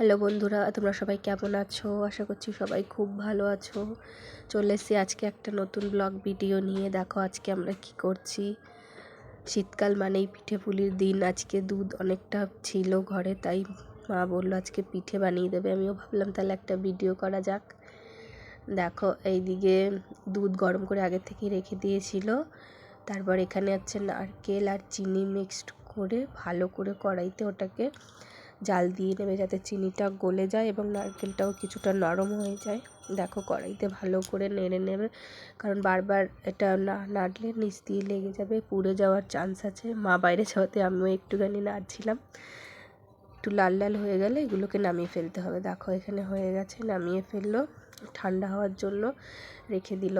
Hello বন্ধুরা, তোমরা সবাই কেমন আছো? আশা করছি সবাই খুব ভালো আছো। চলে এসেছি আজকে একটা নতুন ব্লগ ভিডিও নিয়ে। দেখো আজকে আমরা কি করছি। শীতকাল মানেই পিঠে পুলির দিন। আজকে দুধ অনেকটা ছিল ঘরে, তাই মা বলল আজকে পিঠে বানিয়ে দেবে। আমিও ভাবলাম তাহলে একটা ভিডিও করা যাক। দেখো, এইদিকে দুধ গরম করে আগে থেকে রেখে দিয়েছিল। তারপর এখানে হচ্ছে নারকেল আর চিনি মিক্সড করে ভালো করে কড়াইতে ওটাকে জাল দিয়ে নেবে যাতে চিনিটা গলে যায় এবং নারকেলটাও কিছুটা নরম হয়ে যায়। দেখো কড়াইতে ভালো করে নেড়ে নেবে কারণ বারবার এটা না নাড়লে নিচ দিয়ে লেগে যাবে, পুড়ে যাওয়ার চান্স আছে। মা বাইরে যাওয়াতে আমিও একটুখানি নাড়ছিলাম। একটু লাল লাল হয়ে গেলে এগুলোকে নামিয়ে ফেলতে হবে। দেখো, এখানে হয়ে গেছে, নামিয়ে ফেলল, ঠান্ডা হওয়ার জন্য রেখে দিল।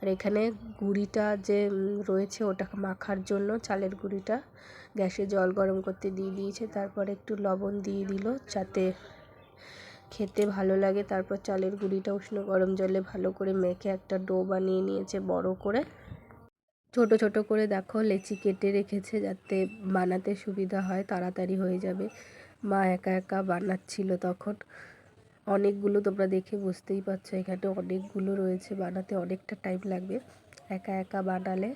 আর এখানে গুঁড়িটা যে রয়েছে ওটাকে মাখার জন্য চালের গুঁড়িটা গ্যাসে জল গরম করতে দিয়ে দিয়েছে। তারপর একটু লবণ দিয়ে দিল যাতে খেতে ভালো লাগে। তারপর চালের গুঁড়িটা উষ্ণ গরম জলে ভালো করে মেখে একটা ডো বানিয়ে নিয়েছে বড় করে। ছোট ছোট করে দেখো, লেচি কেটে রেখেছে যাতে বানাতে সুবিধা হয়, তাড়াতাড়ি হয়ে যাবে। মা একা একা বানাচ্ছিল তখন। অনেকগুলো তোমরা দেখে বুঝতেই পারছ, এখানে অনেকগুলো রয়েছে বানাতে, অনেকটা টাইম লাগবে। একা একা বানালে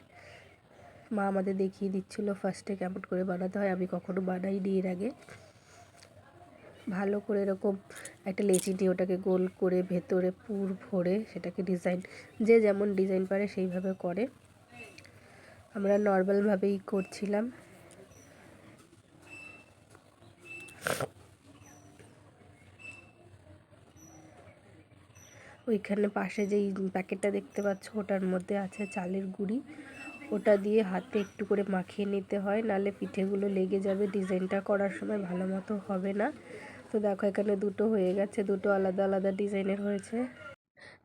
মা আমাদের দেখিয়ে দিচ্ছিল ফার্স্টে কেমন করে বানাতে হয়, আমি কখনো বানাইনি এর আগে। ভালো করে এরকম একটা লেচি দিয়ে ওটাকে গোল করে ভেতরে পুর ভরে সেটাকে ডিজাইন যে যেমন ডিজাইন পারে সেইভাবে করে। আমরা নর্মালভাবেই করছিলাম। ওইখানে পাশে যেই প্যাকেটটা দেখতে পাচ্ছ, ওটার মধ্যে আছে চালের গুঁড়ি। ওটা দিয়ে হাতে একটু করে মাখিয়ে নিতে হয়, নালে পিঠেগুলো লেগে যাবে। ডিজাইনটা করার সময় ভালো মতো হবে না। তো দেখো, এখানে দুটো হয়ে গেছে, দুটো আলাদা আলাদা ডিজাইনের হয়েছে।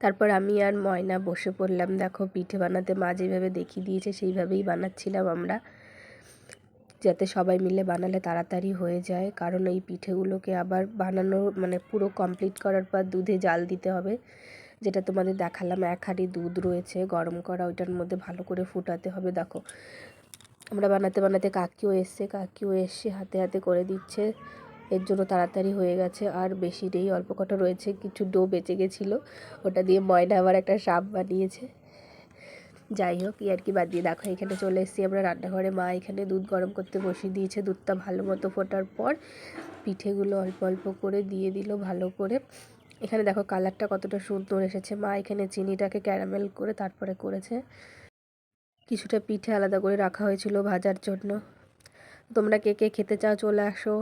তারপর আমি আর ময়না বসে পড়লাম। দেখো, পিঠে বানাতে মা যেভাবে দেখিয়ে দিয়েছে, সেইভাবেই বানাচ্ছিলাম আমরা। যাতে সবাই মিলে বানালে তাড়াতাড়ি হয়ে যায়। কারণ এই পিঠেগুলোকে আবার বানানো মানে পুরো কমপ্লিট করার পর দুধে জাল দিতে হবে। যেটা তোমাদের দেখালাম, এক হাঁড়ি দুধ রয়েছে, গরম করা, ওইটার মধ্যে ভালো করে ফুটাতে হবে। দেখো, আমরা বানাতে বানাতে কাকিও এসছে কাকিও এসছে হাতে হাতে করে দিচ্ছে। এর জন্য তাড়াতাড়ি হয়ে গেছে, আর বেশি নেই, অল্প কটা রয়েছে, কিছু ডো বেঁচে গেছিল। ওটা দিয়ে ময়না আবার একটা সাপ বানিয়েছে। যাই হোক আর কি বাদ দিয়ে দেখো, এখানে চলে এসেছি আমরা রান্নাঘরে। মা এখানে দুধ গরম করতে বসিয়ে দিয়েছে, দুধটা ভালো মতো ফোটার পর পিঠেগুলো অল্প অল্প করে দিয়ে দিল ভালো করে। এখানে দেখো কালারটা কতটা সুন্দর এসেছে। মা এখানে চিনিটাকে ক্যারামেল করে তারপরে করেছে। কিছুটা পিঠে আলাদা করে রাখা হয়েছিল ভাজার জন্য। তোমরা কে কে খেতে চাও চলে আসো।